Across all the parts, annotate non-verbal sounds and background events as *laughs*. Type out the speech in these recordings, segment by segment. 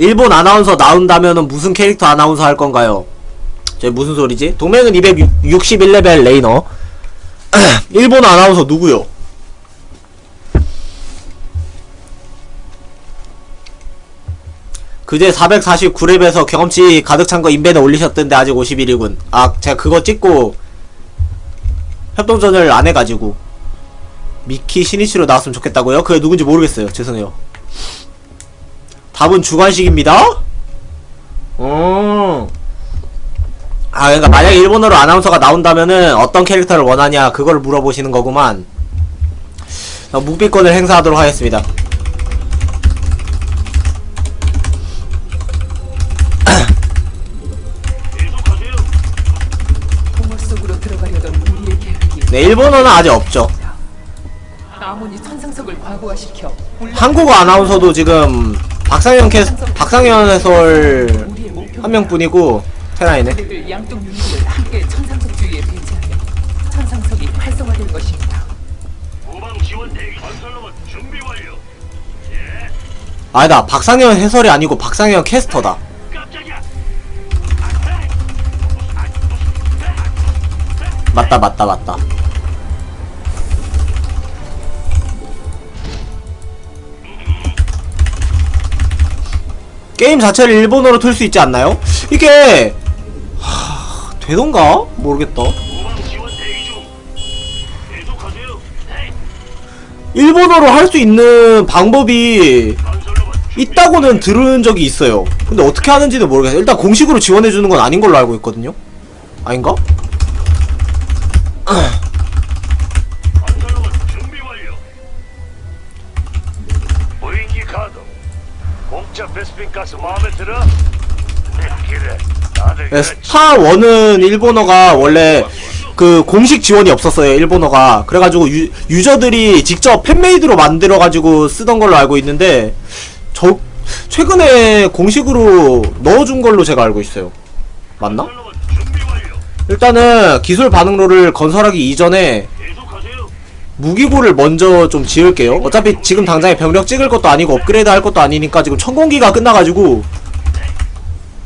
일본 아나운서 나온다면은 무슨 캐릭터 아나운서 할 건가요? 저 무슨 소리지? 동맹은 261레벨 레이너. *clears throat* 일본 아나운서 누구요? 그제 449렙에서 경험치 가득 찬 거 인벤에 올리셨던데 아직 51이군. 아, 제가 그거 찍고 협동전을 안 해가지고 미키 신이치로 나왔으면 좋겠다고요? 그게 누군지 모르겠어요. 죄송해요. 답은 주관식입니다. 음. 아, 그러니까 만약에 일본어로 아나운서가 나온다면은 어떤 캐릭터를 원하냐 그걸 물어보시는 거구만. 어, 묵비권을 행사하도록 하겠습니다. 네, 일본어는 아직 없죠. 한국어 아나운서도 지금 박상현 캐 박상현 해설 한 명뿐이고 테라이네. 그들 양쪽 유닛을 함께 천상석 주위에 배치하면 천상석이 활성화될 것입니다. 후방 지원 대기 건설로봇 준비 완료. 아니다 박상현 해설이 아니고 박상현 캐스터다. 깜짝이야. 맞다 맞다 맞다. 게임 자체를 일본어로 틀 수 있지 않나요? 이게 하... 되던가 모르겠다. 일본어로 할 수 있는 방법이 있다고는 들은 적이 있어요. 근데 어떻게 하는지는 모르겠어요. 일단 공식으로 지원해주는 건 아닌 걸로 알고 있거든요. 아닌가? 네, 그래. 다들 네, 그렇지. 스타 1은 일본어가 원래 그 공식 지원이 없었어요. 일본어가. 그래가지고 유, 유저들이 직접 팬메이드로 만들어가지고 쓰던 걸로 알고 있는데 저 최근에 공식으로 넣어준 걸로 제가 알고 있어요. 맞나? 일단은 기술 반응로를 건설하기 이전에. 무기고를 먼저 좀 지을게요. 어차피 지금 당장에 병력 찍을 것도 아니고 업그레이드 할 것도 아니니까 지금 천공기가 끝나가지고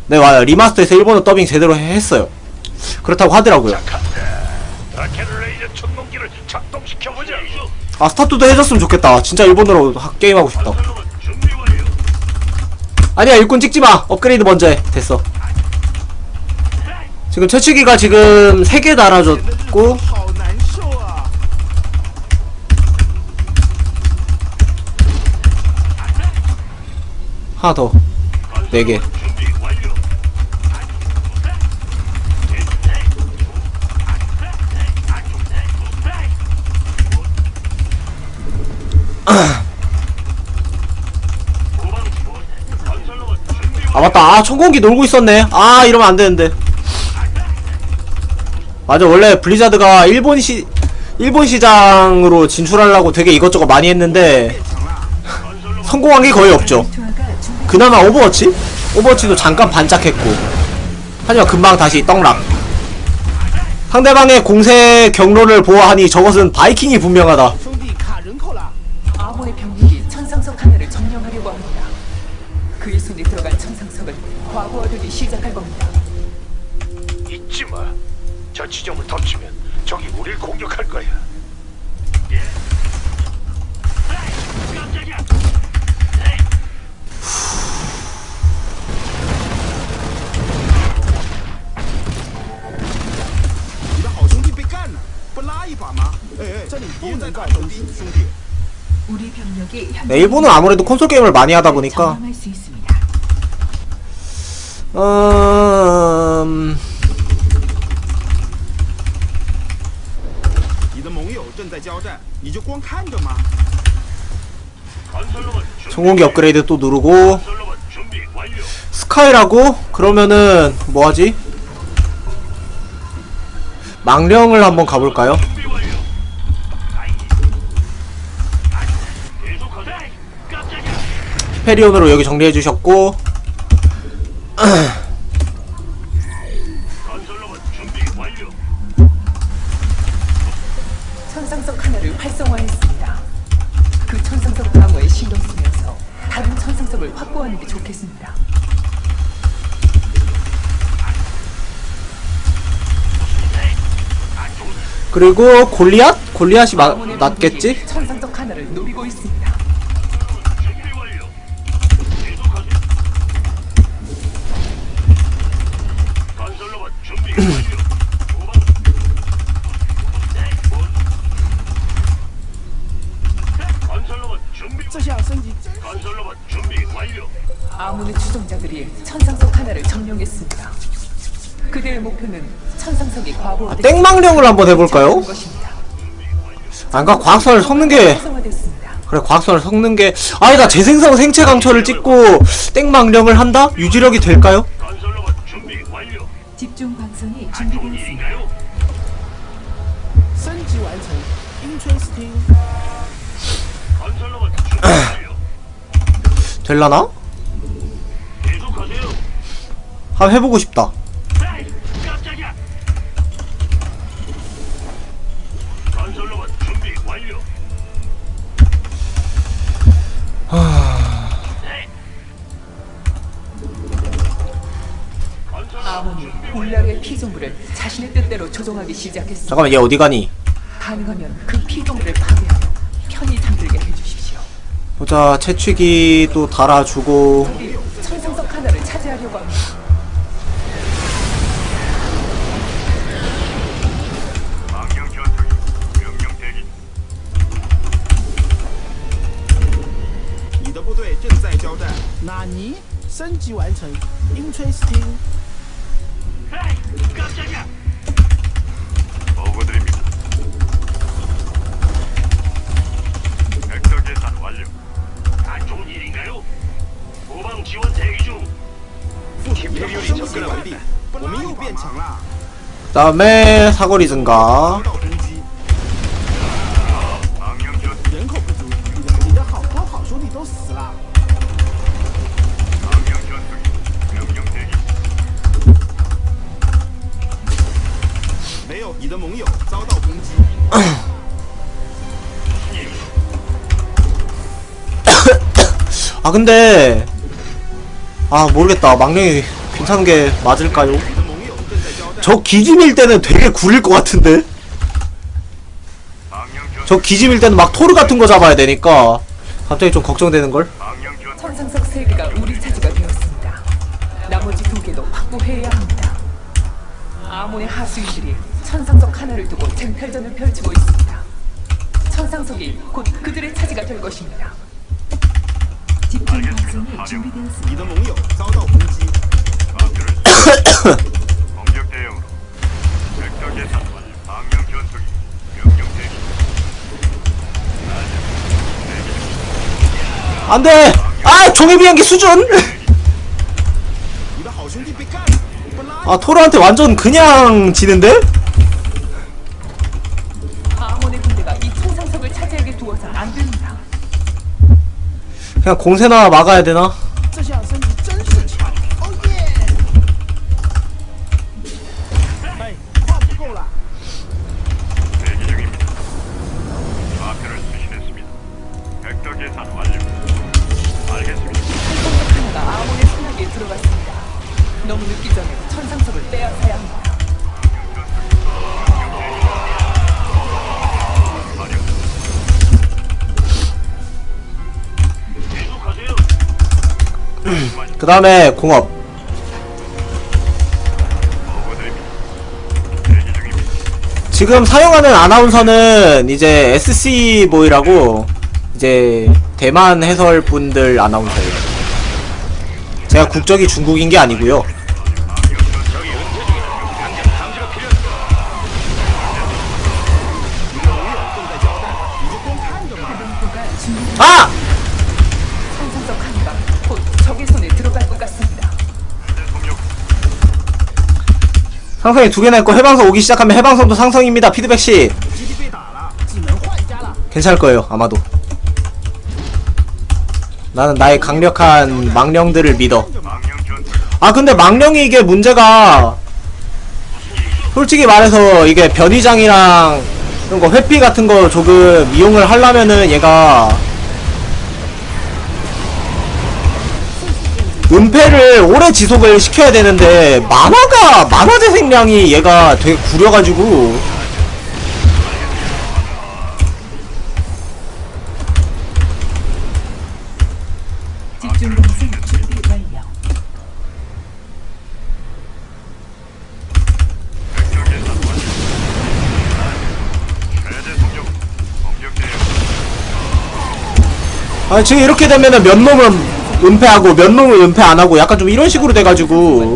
네 와요. 리마스터에서 일본어 더빙 제대로 해- 했어요. 그렇다고 하더라고요. 아 스타트도 해줬으면 좋겠다. 진짜 일본어로 하- 게임하고 싶다. 아니야 일꾼 찍지마. 업그레이드 먼저 해. 됐어. 지금 채취기가 지금 3개 달아줬고 하나 더. 4개. 준비 완료. 후방 지원. 건설로봇 준비 아 맞다. 아 천공기 놀고 있었네. 아 이러면 안 되는데. 맞아 원래 블리자드가 일본 시 일본 시장으로 진출하려고 되게 이것저것 많이 했는데 성공한 게 거의 없죠. 그나마 오버워치? 오버워치도 잠깐 반짝했고. 하지만 금방 다시 떡락. 상대방의 공세 경로를 보아하니 저것은 바이킹이 분명하다. 시작할 겁니다. 잊지마. 저 지점을 덮치면 적이 우릴 공격할 거야. 哎哎，这里不能干兄弟，兄弟。 우리 병력이 네, 일본은 아무래도 콘솔 게임을 많이 하다 보니까 점령할 수 있습니다. 음... 你的盟友正在交战，你就光看着吗？ 건설로봇 준비. 전공기 업그레이드 또 누르고 건설로봇 준비 완료. 스카이라고? 그러면은 뭐하지? 망령을 한번 가볼까요? 준비 페리온으로 여기 정리해주셨고. 천상석 하나를 활성화했습니다. 그 천상석 방어에 신경 쓰면서 다른 천상석을 확보하는 게 좋겠습니다. 그리고 골리앗? 골리앗이 마? 병력이 천상석 하나를 노리고 있습니다. 준비 완료. 계속하세요. 건설로봇 준비 완료. 후방. 네, 뭐? 네, 건설로봇 작전지 건설로봇 준비 완료. 아문의 추종자들이 천상석 하나를 점령했습니다. 그들의 목표는 천상석이 과부 아, 땡망령을 한번 해볼까요? 안가 그러니까 과학선을 섞는 게 그래 과학선을 섞는 게 아니 나 재생성 생체 강철을 찍고 땡망령을 한다? 유지력이 될까요? 집중 방송이 준비되었습니다. 선지 완성. 인트레스팅. 될라나? 한번 해보고 싶다 아몬이 피조물을 자신의 뜻대로 조종하기 시작했습니다. 잠깐만 얘 어디 가니? 가능하면 그 피조물을 파괴하여 편히 잠들게 해주십시오. 보자 채취기도 달아주고 적이 천상석 하나를 차지하려고 합니다. 망령 전투기 명령 대기. 你的部队正在交战。纳尼？升级完成，Interesting。 에이, 깜짝이야. 다음에 사거리 증가. *coughs* *coughs* 아 근데 아 모르겠다 망령이 괜찮은 게 맞을까요? 你的盟友正在交战。 저 기짐일 때는 되게 구릴 것 같은데? 망령 전투기 저 기짐일 때는 막 토르 같은 거 잡아야 되니까 갑자기 좀 걱정되는걸? 망령 전투기 천상석 세 개가 우리 차지가 되었습니다. 나머지 두 개도 확보해야 합니다. 아몬의 하수인들이 천상석 하나를 두고 쟁탈전을 펼치고 있습니다. 천상석이 곧 그들의 차지가 될 것입니다. 집중 방송이 준비되었습니다. 你的盟友遭到攻击， 좌표를 안돼! 아 종이 비행기 수준! *laughs* 아 토르한테 완전 그냥 지는데? 그냥 공세나 막아야 되나? 너무 늦기 전에 천상석을 빼앗아야 합니다. 계속하세요. 그 다음에 공업. 지금 사용하는 아나운서는 이제 SC 보이라고 이제 대만 해설분들 아나운서예요 제가 국적이 중국인 게 아니고요. 아! 상성이 두 개 날 거 해방선 오기 시작하면 해방선도 상성입니다. 피드백 씨. 괜찮을 거예요. 아마도. 나는 나의 강력한 망령들을 믿어. 아 근데 망령이 이게 문제가 솔직히 말해서 이게 변이장이랑 이런 거 회피 같은 거 조금 이용을 하려면은 얘가 은폐를 오래 지속을 시켜야 되는데 만화가 만화 재생량이 얘가 되게 구려가지고 아 지금 이렇게 되면은 몇 놈은 은폐하고 몇 놈은 은폐 안 하고 약간 좀 이런 식으로 돼가지고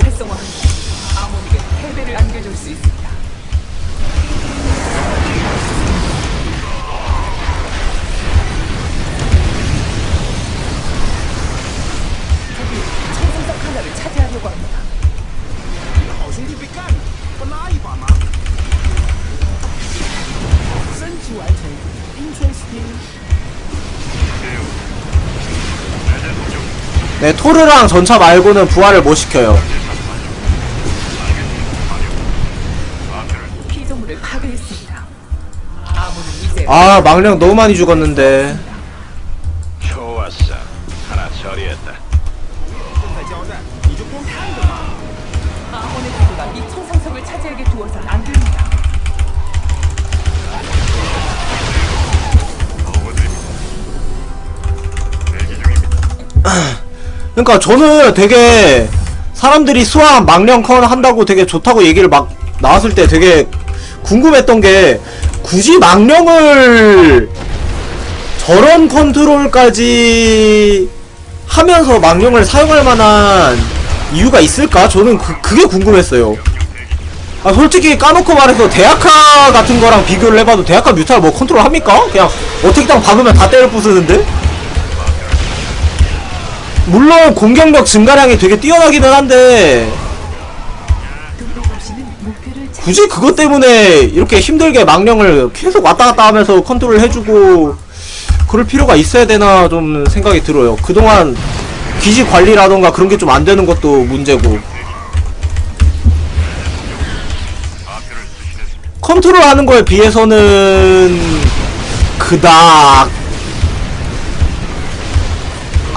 예, 토르랑 전차 말고는 부활을 못 시켜요. 아, 망령 너무 많이 죽었는데. 아 *clears throat* 그러니까 저는 되게 사람들이 수학 망령컨 한다고 되게 좋다고 얘기를 막 나왔을 때 되게 궁금했던 게 굳이 망령을 저런 컨트롤까지 하면서 망령을 사용할 만한 이유가 있을까? 저는 그, 그게 궁금했어요. 아, 솔직히 까놓고 말해서 대학화 같은 거랑 비교를 해봐도 대학화 뮤탈 뭐 컨트롤 합니까? 그냥 어떻게 딱 박으면 다 때려 부수는데? 물론 공격력 증가량이 되게 뛰어나기는 한데 굳이 그것 때문에 이렇게 힘들게 망령을 계속 왔다 갔다 하면서 컨트롤 해주고 그럴 필요가 있어야 되나 좀 생각이 들어요. 그동안 기지 관리라던가 그런 게 좀 안 되는 것도 문제고 컨트롤 하는 거에 비해서는 그닥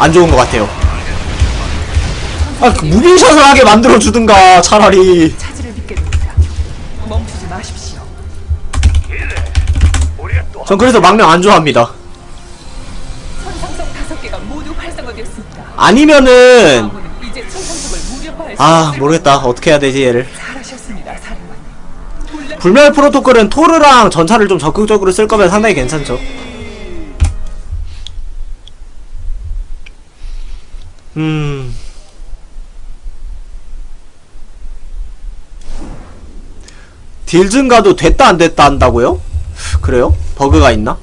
안 좋은 것 같아요. 아, 그 무빙샷을 하게 만들어 주든가 차라리. 됩니다. 멈추지 마십시오. 전 그래서 망령 안 좋아합니다. 천상석 다섯 개가 모두 활성화되었습니다. 아니면은 아몬은 이제 천상석을 무력화할 수 아 있을 모르겠다 어떻게 해야 되지 얘를. 잘하셨습니다, 사령관님. 혼란 불멸 프로토콜은 토르랑 전차를 좀 적극적으로 쓸 거면 상당히 괜찮죠. 음. 딜 증가도 됐다 안 됐다 한다고요? 그래요? 버그가 있나?